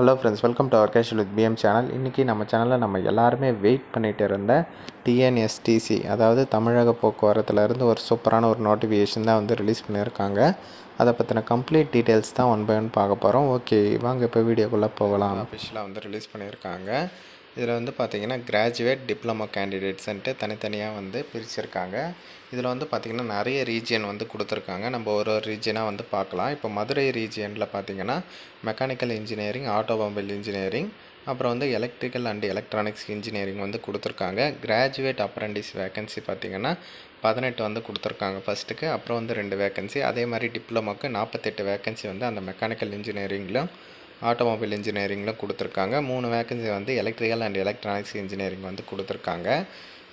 Hello friends welcome to our casual with PM channel இன்றைக்கி நம்ம சேனலில் நம்ம எல்லாருமே வெயிட் பண்ணிகிட்டு இருந்த டிஎன்எஸ்டிசி அதாவது தமிழக போக்குவரத்துலேருந்து ஒரு சூப்பரான ஒரு நோட்டிஃபிகேஷன் தான் வந்து ரிலீஸ் பண்ணியிருக்காங்க. அதை பற்றின கம்ப்ளீட் டீட்டெயில்ஸ் தான் ஒன் பை ஒன் பார்க்க போகிறோம் ஓகே வாங்க இப்போ வீடியோக்குள்ளே போகலாம். அஃபிஷியலாக வந்து ரிலீஸ் பண்ணியிருக்காங்க. இதில் வந்து பார்த்திங்கன்னா கிராஜுவேட் டிப்ளமோ கேண்டிடேட்ஸ்ன்ட்டு தனித்தனியாக வந்து பிரிச்சிருக்காங்க. இதில் வந்து பார்த்திங்கன்னா நிறைய ரீஜியன் வந்து கொடுத்துருக்காங்க. நம்ம ஒரு ஒரு ரீஜியனாக வந்து பார்க்கலாம். இப்போ மதுரை ரீஜியனில் பார்த்திங்கன்னா மெக்கானிக்கல் இன்ஜினியரிங் ஆட்டோமொபைல் இன்ஜினியரிங் அப்புறம் வந்து எலக்ட்ரிக்கல் அண்ட் எலக்ட்ரானிக்ஸ் இன்ஜினியரிங் வந்து கொடுத்துருக்காங்க. கிராஜுவேட் அப்ரண்டிஸ் வேகன்சி பார்த்திங்கன்னா பதினெட்டு வந்து கொடுத்துருக்காங்க ஃபஸ்ட்டுக்கு அப்புறம் வந்து ரெண்டு வேகன்சி அதே மாதிரி டிப்ளமோக்கு நாற்பத்தெட்டு வேகன்சி வந்து அந்த மெக்கானிக்கல் இன்ஜினியரிங்லையும் ஆட்டோமொபைல் இன்ஜினியரிங்கில் கொடுத்துருக்காங்க. மூணு வேக்கன்சி வந்து எலக்ட்ரிக்கல் அண்ட் எலக்ட்ரானிக்ஸ் இன்ஜினியரிங் வந்து கொடுத்துருக்காங்க.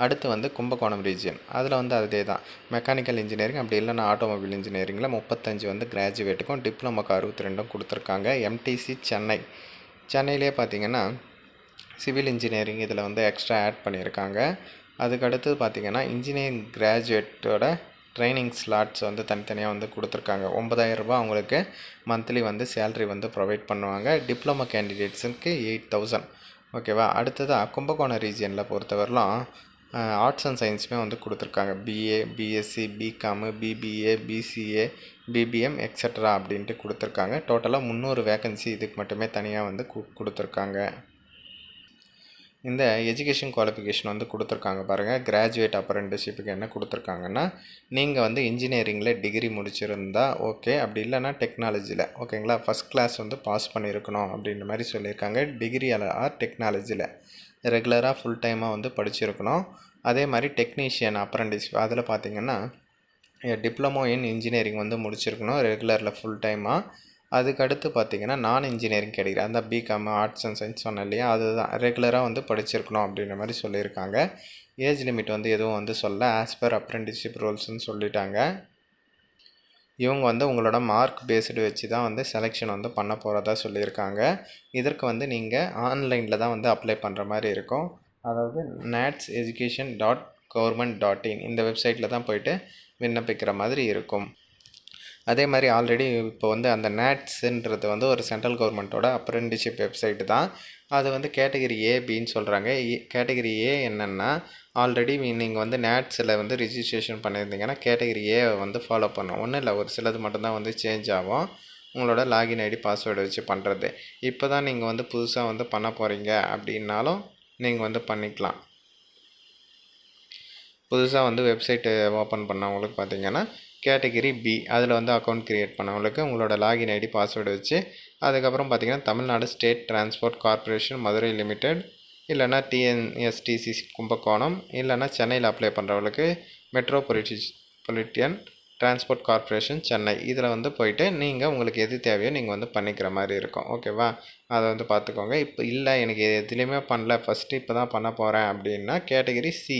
அடுத்து வந்து கும்பகோணம் ரீஜியன் அதில் வந்து அதே தான். மெக்கானிக்கல் இன்ஜினியரிங் அப்படி இல்லைனா ஆட்டோமொபைல் இன்ஜினியரிங்கில் முப்பத்தஞ்சு வந்து கிராஜுவேட்டுக்கும் டிப்ளமோக்கு அறுபத்தி ரெண்டும் கொடுத்துருக்காங்க. எம்டிசி சென்னை சென்னையிலே பார்த்தீங்கன்னா சிவில் இன்ஜினியரிங் இதில் வந்து எக்ஸ்ட்ரா ஆட் பண்ணியிருக்காங்க. அதுக்கடுத்து பார்த்திங்கன்னா இன்ஜினியரிங் கிராஜுவேட்டோட ட்ரைனிங் ஸ்லாட்ஸ் வந்து தனித்தனியாக வந்து கொடுத்துருக்காங்க. ஒம்பதாயிரரூபா அவங்களுக்கு மந்த்லி வந்து சேல்ரி வந்து ப்ரொவைட் பண்ணுவாங்க. டிப்ளமோ கேண்டிடேட்ஸுக்கு எயிட் தௌசண்ட் ஓகேவா அடுத்ததாக கும்பகோணம் ரீஜியனில் பொறுத்தவரையிலும் ஆர்ட்ஸ் அண்ட் சயின்ஸுமே வந்து கொடுத்துருக்காங்க. BA BSc BCom BBA BCA BBM extra அப்படின்ட்டு கொடுத்துருக்காங்க. டோட்டலாக முந்நூறு வேக்கன்சி இதுக்கு மட்டுமே தனியாக வந்து கொடுத்துருக்காங்க. இந்த எஜுகேஷன் குவாலிஃபிகேஷன் வந்து கொடுத்துருக்காங்க பாருங்கள் கிராஜுவேட் அப்ரெண்டிஷிப்புக்கு என்ன கொடுத்துருக்காங்கன்னா நீங்கள் வந்து இன்ஜினியரிங்கில் டிகிரி முடிச்சிருந்தா ஓகே அப்படி இல்லைனா டெக்னாலஜியில் ஓகேங்களா ஃபஸ்ட் கிளாஸ் வந்து பாஸ் பண்ணியிருக்கணும் அப்படின்ற மாதிரி சொல்லியிருக்காங்க. டிகிரி ஆர் டெக்னாலஜியில் ரெகுலராக ஃபுல் டைமாக வந்து படிச்சிருக்கணும். அதே மாதிரி டெக்னீஷியன் அப்ரண்டிஸ் அதில் பார்த்திங்கன்னா டிப்ளமோ இன் இன்ஜினியரிங் வந்து முடிச்சிருக்கணும் ரெகுலரில் ஃபுல் டைமாக அதுக்கடுத்து பார்த்திங்கன்னா நான் இன்ஜினியரிங் கிடைக்கிற அந்த பிகாம் ஆர்ட்ஸ் அண்ட் சயின்ஸ் சொன்னேன் இல்லையா? அதுதான். ரெகுலராக வந்து படிச்சிருக்கணும் அப்படின்ற மாதிரி சொல்லியிருக்காங்க. ஏஜ் லிமிட் வந்து எதுவும் வந்து சொல்ல ஆஸ் பர் அப்ரெண்டிஸ்ஷிப் ரூல்ஸ்னு சொல்லிட்டாங்க. இவங்க வந்து உங்களோட மார்க் பேஸ்டு வச்சு தான் வந்து செலெக்ஷன் வந்து பண்ண போகிறதா சொல்லியிருக்காங்க. இதற்கு வந்து நீங்கள் ஆன்லைனில் தான் வந்து அப்ளை பண்ணுற மாதிரி இருக்கும். அதாவது NATS education dot government dot in இந்த வெப்சைட்டில் தான் போயிட்டு விண்ணப்பிக்கிற மாதிரி இருக்கும். அதே மாதிரி ஆல்ரெடி இப்போ வந்து அந்த நேட்ஸுன்றது வந்து ஒரு சென்ட்ரல் கவர்மெண்ட்டோட அப்ரெண்டிஷிப் வெப்சைட்டு தான். அது வந்து கேட்டகிரி ஏ பின்னு சொல்கிறாங்க கேட்டகிரி ஏ என்னென்னா ஆல்ரெடி நீங்கள் வந்து நேட்ஸில் வந்து ரிஜிஸ்ட்ரேஷன் பண்ணியிருந்தீங்கன்னா கேட்டகரி ஏவை வந்து ஃபாலோ பண்ணும் ஒன்றும் இல்லை ஒரு சிலது மட்டும்தான் வந்து சேஞ்ச் ஆகும். உங்களோட லாகின் ஐடி பாஸ்வேர்டு வச்சு பண்ணுறது இப்போ தான் நீங்கள் வந்து புதுசாக வந்து பண்ண போகிறீங்க அப்படின்னாலும் நீங்கள் வந்து பண்ணிக்கலாம். புதுசாக வந்து வெப்சைட்டு ஓப்பன் பண்ணவங்களுக்கு பார்த்தீங்கன்னா கேட்டகிரி பி அதில் வந்து அக்கௌண்ட் க்ரியேட் பண்ணவங்களுக்கு உங்களோட லாகின் ஐடி பாஸ்வேர்டு வச்சு அதுக்கப்புறம் பார்த்திங்கன்னா Tamil Nadu state transport corporation Madurai limited இல்லைனா டிஎன்எஸ்டிசி கும்பகோணம் இல்லைனா சென்னையில் அப்ளை பண்ணுறவங்களுக்கு metro poli politan transport corporation Chennai. இதில் வந்து போயிட்டு நீங்கள் உங்களுக்கு எது தேவையோ நீங்கள் வந்து பண்ணிக்கிற மாதிரி இருக்கும். ஓகேவா அதை வந்து பார்த்துக்கோங்க. இப்போ இல்லை எனக்கு எதுலேயுமே பண்ணல. ஃபஸ்ட்டு இப்போ தான் பண்ண போகிறேன் அப்படின்னா கேட்டகரி சி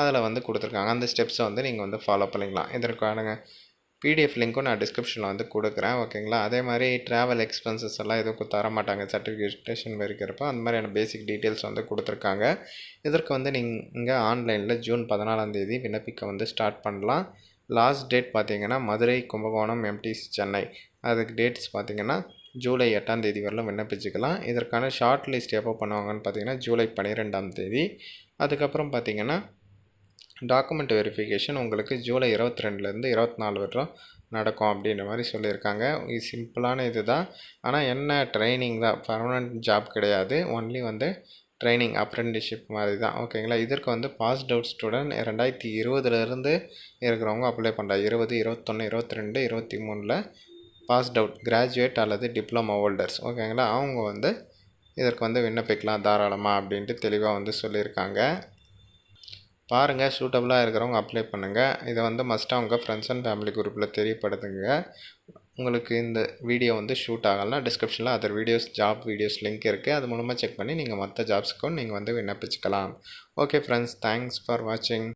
அதில் வந்து கொடுத்துருக்காங்க. அந்த ஸ்டெப்ஸை வந்து நீங்கள் வந்து ஃபாலோ பண்ணிக்கலாம். இதற்கான பிடிஎஃப் லிங்க்கும் நான் டிஸ்கிரிப்ஷனில் வந்து கொடுக்குறேன் ஓகேங்களா? அதே மாதிரி ட்ராவல் எக்ஸ்பென்சஸ் எல்லாம் எதுவும் தர மாட்டாங்க சர்டிஃபிகேஷன் வரைக்கிறப்போ அந்த மாதிரியான பேசிக் டீட்டெயில்ஸ் வந்து கொடுத்துருக்காங்க. இதற்கு வந்து நீங்கள் ஆன்லைனில் ஜூன் பதினாலாந்தேதி விண்ணப்பிக்க வந்து ஸ்டார்ட் பண்ணலாம். லாஸ்ட் டேட் பார்த்தீங்கன்னா மதுரை கும்பகோணம் எம்டிசி சென்னை. அதுக்கு டேட்ஸ் பார்த்தீங்கன்னா ஜூலை எட்டாம் தேதி வரலாம் விண்ணப்பிச்சுக்கலாம். இதற்கான ஷார்ட் லிஸ்ட் எப்போ பண்ணுவாங்கன்னு பார்த்தீங்கன்னா ஜூலை பன்னிரெண்டாம் தேதி. அதுக்கப்புறம் பார்த்தீங்கன்னா டாக்குமெண்ட் வெரிஃபிகேஷன் உங்களுக்கு ஜூலை இருபத்தி ரெண்டுலேருந்து இருபத்தி நாலு வரைக்கும் நடக்கும் அப்படின்ற மாதிரி சொல்லியிருக்காங்க. இது சிம்பிளான இது தான் ஆனால் என்ன ட்ரைனிங் தான்? பர்மனண்ட் ஜாப் கிடையாது. ஒன்லி வந்து ட்ரைனிங் அப்ரெண்டிஷிப் மாதிரி தான் ஓகேங்களா இதற்கு வந்து பாஸ்ட் அவுட் ஸ்டூடெண்ட் ரெண்டாயிரத்தி இருபதுலேருந்து இருக்கிறவங்க அப்ளை பண்ணுறாங்க இருபது இருபத்தொன்று இருபத்தி ரெண்டு இருபத்தி மூணில் பாஸ்ட் அவுட் கிராஜுவேட் அல்லது டிப்ளமோ ஹோல்டர்ஸ் ஓகேங்களா அவங்க வந்து இதற்கு வந்து விண்ணப்பிக்கலாம் தாராளமாக அப்படின்ட்டு தெளிவாக வந்து சொல்லியிருக்காங்க. பாருங்கள் சூட்டபுளாக இருக்கிறவங்க அப்ளை பண்ணுங்கள் இதை வந்து மஸ்ட்டாக உங்கள் ஃப்ரெண்ட்ஸ் அண்ட் ஃபேமிலி குரூப்பில் தெரியப்படுத்துங்க. உங்களுக்கு இந்த வீடியோ வந்து ஷூட் ஆகலாம் டிஸ்கிரிப்ஷனில் other videos job videos link இருக்குது அது மூலமாக செக் பண்ணி நீங்கள் மற்ற ஜாப்ஸுக்கும் நீங்கள் வந்து விண்ணப்பிச்சுக்கலாம். ஓகே ஃப்ரெண்ட்ஸ் தேங்க்ஸ் ஃபார் வாட்சிங்